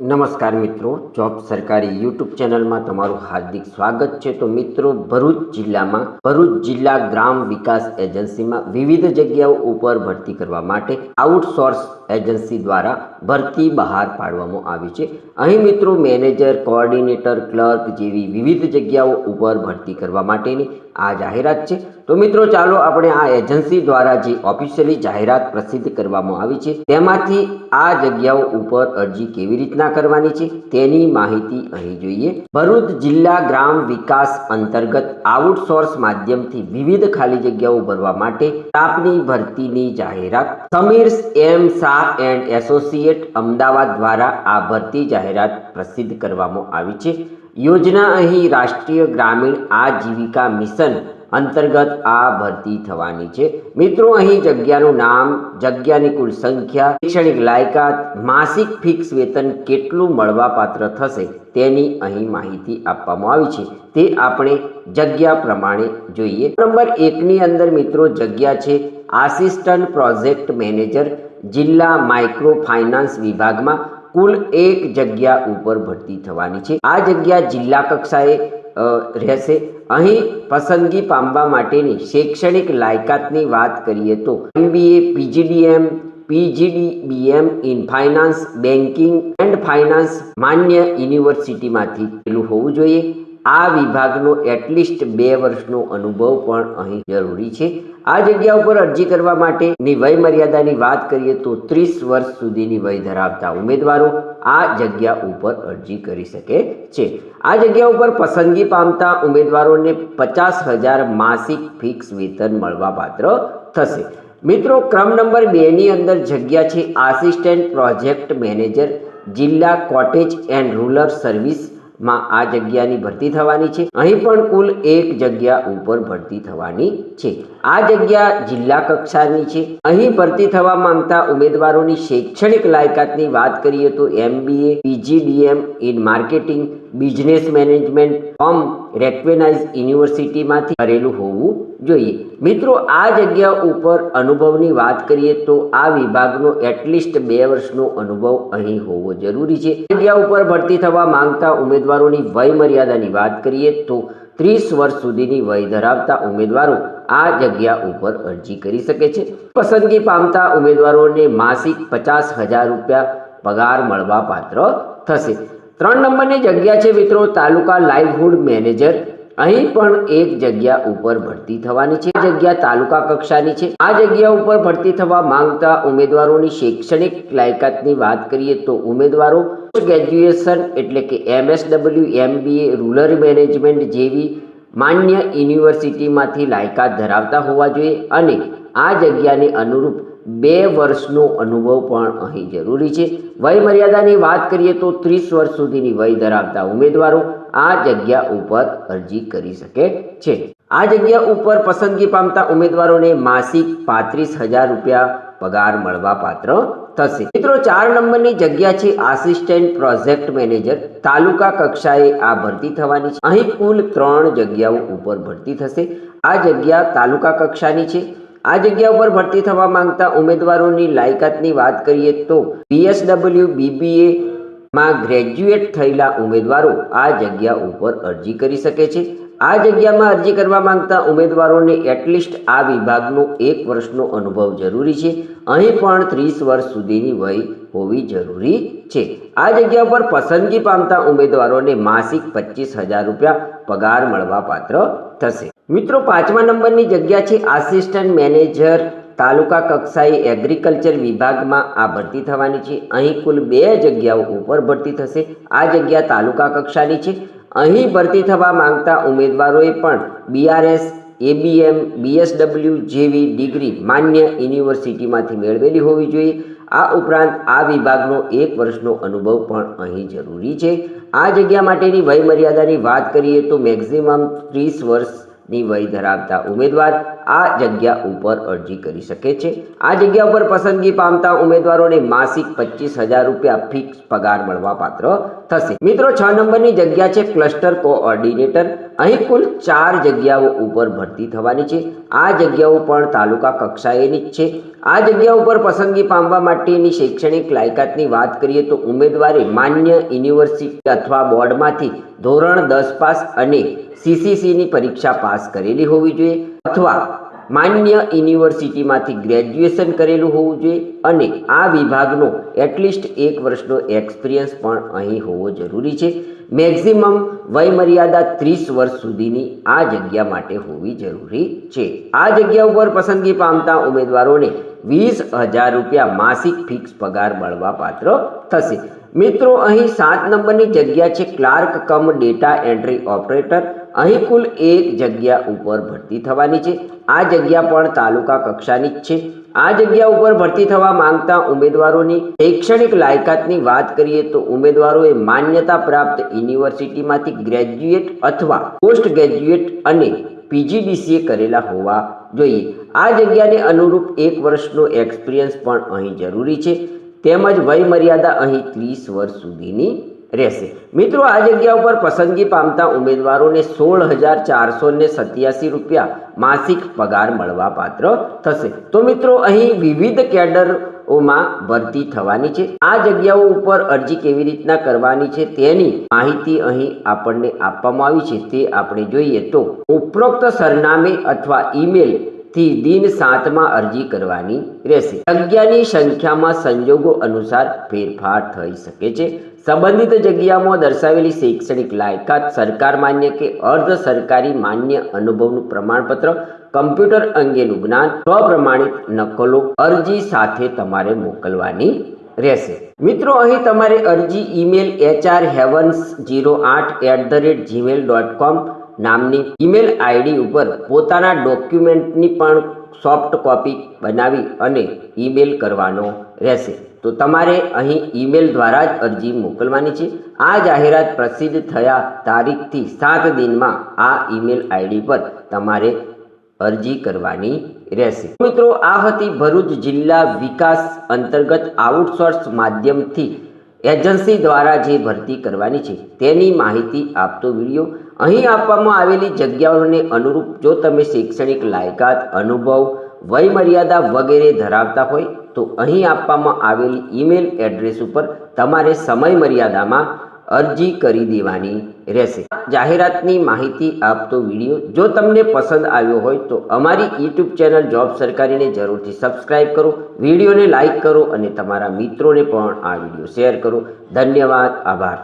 નમસ્કાર મિત્રો, જોબ સરકારી યુટ્યુબ ચેનલમાં તમારું હાર્દિક સ્વાગત છે. તો મિત્રો, ભરૂચ જિલ્લામાં, ભરૂચ જિલ્લા ગ્રામ વિકાસ એજન્સીમાં વિવિધ જગ્યાઓ ઉપર ભરતી કરવા માટે આઉટસોર્સ એજન્સી દ્વારા ભરતી બહાર પાડવામાં આવી છે. અહીં મિત્રો મેનેજર, કોઓર્ડિનેટર, ક્લર્ક જેવી વિવિધ જગ્યાઓ ઉપર ભરતી કરવા માટેની આ જાહેરાત છે. તો મિત્રો ચાલો આપણે આ એજન્સી દ્વારા જે ઓફિશિયલી જાહેરાત પ્રસિદ્ધ કરવામાં આવી છે, તેમાંથી આ જગ્યાઓ ઉપર અરજી કેવી રીતના કરવાની છે, તેની માહિતી અહીં જોઈએ. ભરૂચ જિલ્લા ગ્રામ વિકાસ અંતર્ગત આઉટસોર્સ માધ્યમથી વિવિધ ખાલી જગ્યાઓ ભરવા માટે સ્ટાફની ભરતીની જાહેરાત. Sameer M Shah and associate Ahmedabad દ્વારા આ ભરતી જાહેરાત પ્રસિદ્ધ કરવામાં આવી છે. યોજના અહીં રાષ્ટ્રીય ગ્રામીણ આજીવિકા મિશન અંતર્ગત આ ભરતી થવાની છે. મિત્રો, અહીં જગ્યાનું નામ, જગ્યાની કુલ સંખ્યા, શૈક્ષણિક લાયકાત, માસિક ફિક્સ વેતન કેટલું મળવાપાત્ર થશે તેની અહીં માહિતી આપવામાં આવી છે. તે આપણે જગ્યા પ્રમાણે જોઈએ. નંબર એકની અંદર મિત્રો જગ્યા છે આસિસ્ટન્ટ પ્રોજેક્ટ મેનેજર જિલ્લા માઇક્રો ફાઇનાન્સ વિભાગમાં કુલ એક જગ્યા ઉપર ભરતી થવાની છે. આ જગ્યા જિલ્લા કક્ષાએ રહેશે. અહીં પસંદગી પામવા માટેની શૈક્ષણિક લાયકાતની વાત કરીએ તો MBA, PGDM, PGDBM in finance banking and finance માન્ય યુનિવર્સિટીમાંથી પેલું હોવું જોઈએ. આ વિભાગનો એટલીસ્ટ બે વર્ષનો અનુભવ પણ અહીં જરૂરી છે. આ જગ્યા ઉપર અરજી કરવા માટેની વય મર્યાદાની વાત કરીએ તો ત્રીસ વર્ષ સુધીની વય ધરાવતા ઉમેદવારો આ જગ્યા ઉપર અરજી કરી શકે છે. આ જગ્યા ઉપર પસંદગી પામતા ઉમેદવારોને પચાસ હજાર માસિક ફિક્સ વેતન મળવાપાત્ર થશે. મિત્રો, ક્રમ નંબર બેની અંદર જગ્યા છે આસિસ્ટન્ટ પ્રોજેક્ટ મેનેજર, જિલ્લા કોટેજ એન્ડ રૂરલ સર્વિસ માં આ જગ્યાની ભરતી થવાની છે. અહીં પણ કુલ એક જગ્યા ઉપર ભરતી થવાની છે. આ જગ્યા જિલ્લા કક્ષાની છે. અહીં ભરતી થવા માંગતા ઉમેદવારોની શૈક્ષણિક લાયકાતની વાત કરીએ તો MBA, PGDM, in marketing business management from recognise યુનિવર્સિટીમાંથી કરેલું હોવું જોઈએ. મિત્રો, આ જગ્યા ઉપર અનુભવની વાત કરીએ તો આ વિભાગનો એટલીસ્ટ બે વર્ષનો અનુભવ અહીં હોવો જરૂરી છે. જગ્યા ઉપર ભરતી થવા માંગતા ઉમેદવારોની વય મર્યાદાની વાત કરીએ તો ત્રીસ વર્ષ સુધીની વય ધરાવતા ઉમેદવારો આ જગ્યા ઉપર અરજી કરી શકે છે. પસંદગી પામતા ઉમેદવારોને માસિક પચાસ હજાર રૂપિયા પગાર મળવા પાત્ર થશે. ત્રણ નંબરની જગ્યા છે મિત્રો, તાલુકા લાઇવહુડ મેનેજર. અહીં પણ એક જગ્યા ઉપર ભરતી થવાની છે. જગ્યા તાલુકા કક્ષાની છે. આ જગ્યા ઉપર ભરતી થવા માંગતા ઉમેદવારોની શૈક્ષણિક લાયકાતની વાત કરીએ તો ઉમેદવારો ગ્રેજ્યુએશન એટલે કે એમએસડબલ્યુ, એમબીએ, રૂરલ મેનેજમેન્ટ જેવી માન્ય યુનિવર્સિટીમાંથી લાયકાત ધરાવતા હોવા જોઈએ અને આ જગ્યાને અનુરૂપ બે વર્ષનો અનુભવ પણ અહીં જરૂરી છે. વય મર્યાદાની વાત કરીએ તો ત્રીસ વર્ષ સુધીની વય ધરાવતા ઉમેદવારો આ જગ્યા ઉપર અરજી કરી શકે છે. આ જગ્યા ઉપર પસંદગી પામતા ઉમેદવારોને માસિક પાંત્રીસ હજાર રૂપિયા પગાર મળવા પાત્ર થશે. મિત્રો, ચાર નંબરની જગ્યા છે આસિસ્ટન્ટ પ્રોજેક્ટ મેનેજર. તાલુકા કક્ષાએ આ ભરતી થવાની છે. અહીં કુલ ત્રણ જગ્યાઓ ઉપર ભરતી થશે. આ જગ્યા તાલુકા કક્ષાની છે. આ જગ્યા ઉપર ભરતી થવા માંગતા ઉમેદવારોની લાયકાતની વાત કરીએ તો બીએસડબલ્યુ બીબીએ માં ગ્રેજ્યુએટ થયેલા ઉમેદવારો આ જગ્યા ઉપર અરજી કરી શકે છે. આ જગ્યામાં અરજી કરવા માંગતા ઉમેદવારોને એટલીસ્ટ આ વિભાગનો એક વર્ષનો અનુભવ જરૂરી છે. અહીં પણ ત્રીસ વર્ષ સુધીની વય હોવી જરૂરી છે. આ જગ્યા પર પસંદગી પામતા ઉમેદવારોને માસિક પચીસ હજાર રૂપિયા પગાર મળવા પાત્ર થશે. મિત્રો, પાંચમા નંબરની જગ્યા છે આસિસ્ટન્ટ મેનેજર, તાલુકા કક્ષાએ એગ્રીકલ્ચર વિભાગમાં આ ભરતી થવાની છે. અહીં કુલ બે જગ્યાઓ ઉપર ભરતી થશે. આ જગ્યા તાલુકા કક્ષાની છે. અહીં ભરતી થવા માંગતા ઉમેદવારોએ પણ બીઆરએસ એબીએમ બીએસડબલ્યુ જેવી ડિગ્રી માન્ય યુનિવર્સિટીમાંથી મેળવેલી હોવી જોઈએ. આ ઉપરાંત આ વિભાગનો એક વર્ષનો અનુભવ પણ અહીં જરૂરી છે. આ જગ્યા માટેની વયમર્યાદાની વાત કરીએ તો મેક્ઝિમમ ત્રીસ વર્ષની વય ધરાવતા ઉમેદવાર આ જગ્યા ઉપર અરજી કરી શકે છે. આ જગ્યા ઉપર પસંદગી પામતા ઉમેદવારોને માસિક પચીસ હજાર રૂપિયા ફિક્સ પગાર મળવા પાત્ર થશે. મિત્રો, છ નંબરની જગ્યા છે ક્લસ્ટર કોઓર્ડિનેટર. અહીં કુલ ચાર જગ્યાઓ ઉપર ભરતી થવાની છે. આ જગ્યાઓ પણ તાલુકા કક્ષાએની જ છે. આ જગ્યા ઉપર પસંદગી પામવા માટેની શૈક્ષણિક લાયકાતની વાત કરીએ તો ઉમેદવારે માન્ય યુનિવર્સિટી અથવા બોર્ડમાંથી ધોરણ દસ પાસ અને સીસીસીની પરીક્ષા પાસ કરેલી હોવી જોઈએ અથવા માન્ય યુનિવર્સિટીમાંથી ગ્રેજ્યુએશન કરેલું હોવું જોઈએ અને આ વિભાગનો એટલીસ્ટ એક વર્ષનો એક્સપિરિયન્સ પણ અહીં હોવો જરૂરી છે. મેક્ઝિમમ વયમર્યાદા ત્રીસ વર્ષ સુધીની આ જગ્યા માટે હોવી જરૂરી છે. આ જગ્યા ઉપર પસંદગી પામતા ઉમેદવારોને વીસ હજાર રૂપિયા માસિક ફિક્સ પગાર મળવાપાત્ર થશે. મિત્રો, અહીં સાત નંબરની જગ્યા છે clerk cum data entry operator. અહીં કુલ એક જગ્યા ઉપર ભરતી થવાની છે. આ જગ્યા પણ તાલુકા કક્ષાની જ છે. આ જગ્યા ઉપર ભરતી થવા માંગતા ઉમેદવારોની શૈક્ષણિક લાયકાતની વાત કરીએ તો ઉમેદવારોએ માન્યતા પ્રાપ્ત યુનિવર્સિટીમાંથી ગ્રેજ્યુએટ અથવા પોસ્ટ ગ્રેજ્યુએટ અને પીજીડીસીએ કરેલા હોવા જોઈએ. આ જગ્યાને અનુરૂપ એક વર્ષનો એક્સપિરિયન્સ પણ અહીં જરૂરી છે. તેમજ વય મર્યાદા અહીં ત્રીસ વર્ષ સુધીની રહેશે. મિત્રો, આ જગ્યા ઉપર પસંદગી પામતા ઉમેદવારોને સોળ હજાર ચારસો ને સત્યાસી રૂપિયા માસિક પગાર મળવા પાત્ર થશે. તો મિત્રો, અહીં વિવિધ કેડરોમાં ભરતી થવાની છે. આ જગ્યાઓ ઉપર અરજી કેવી રીતના કરવાની છે તેની માહિતી અહીં આપણને આપવામાં આવી છે. તે આપણે જોઈએ તો ઉપરોક્ત સરનામે અથવા ઈમેલ થી દિન સાતમાં અરજી કરવાની રહેશે. જગ્યાની સંખ્યામાં સંજોગો અનુસાર ફેરફાર થઈ શકે છે. સંબંધિત જગ્યામાં દર્શાવેલી શૈક્ષણિક લાયકાત, સરકાર માન્ય કે અર્ધ સરકારી માન્ય અનુભવનું પ્રમાણપત્ર, કમ્પ્યુટર અંગેનું જ્ઞાન, સ્વપ્રમાણિત નકલો, અરજી સાથે તમારે મોકલવાની રહેશે. મિત્રો, અહીં તમારે અરજી ઈમેલ એચઆર હેવન્સ જીરો આઠ at the rate Gmail dot com નામની ઈમેલ આઈડી ઉપર પોતાના ડોક્યુમેન્ટની પણ સોફ્ટ કોપી બનાવી અને ઈમેલ કરવાનો રહેશે. તો તમારે અહીં ઈમેલ દ્વારા જ અરજી મોકલવાની છે. આ જાહેરાત પ્રસિદ્ધ થયા તારીખથી સાત દિનમાં આ ઈમેલ આઈડી પર તમારે અરજી કરવાની રહેશે. મિત્રો, આ હતી ભરૂચ જિલ્લા વિકાસ અંતર્ગત આઉટસોર્સ માધ્યમથી એજન્સી દ્વારા જે ભરતી કરવાની છે, તેની માહિતી આપતો વીડિયો. અહીં આપવામાં આવેલી જગ્યાઓને અનુરૂપ જો તમે શૈક્ષણિક લાયકાત, અનુભવ, વયમર્યાદા વગેરે ધરાવતા હોય, તો અહીં આપવામાં આવેલી ઈમેલ એડ્રેસ ઉપર તમારે સમય મર્યાદામાં અરજી કરી દેવાની રહેશે. જાહેરાતની માહિતી આપતો વીડિયો જો તમને પસંદ આવ્યો હોય તો અમારી યુટ્યુબ ચેનલ જોબ સરકારીને જરૂરથી સબસ્ક્રાઇબ કરો, વિડીયોને લાઇક કરો અને તમારા મિત્રોને પણ આ વીડિયો શેર કરો. ધન્યવાદ, આભાર.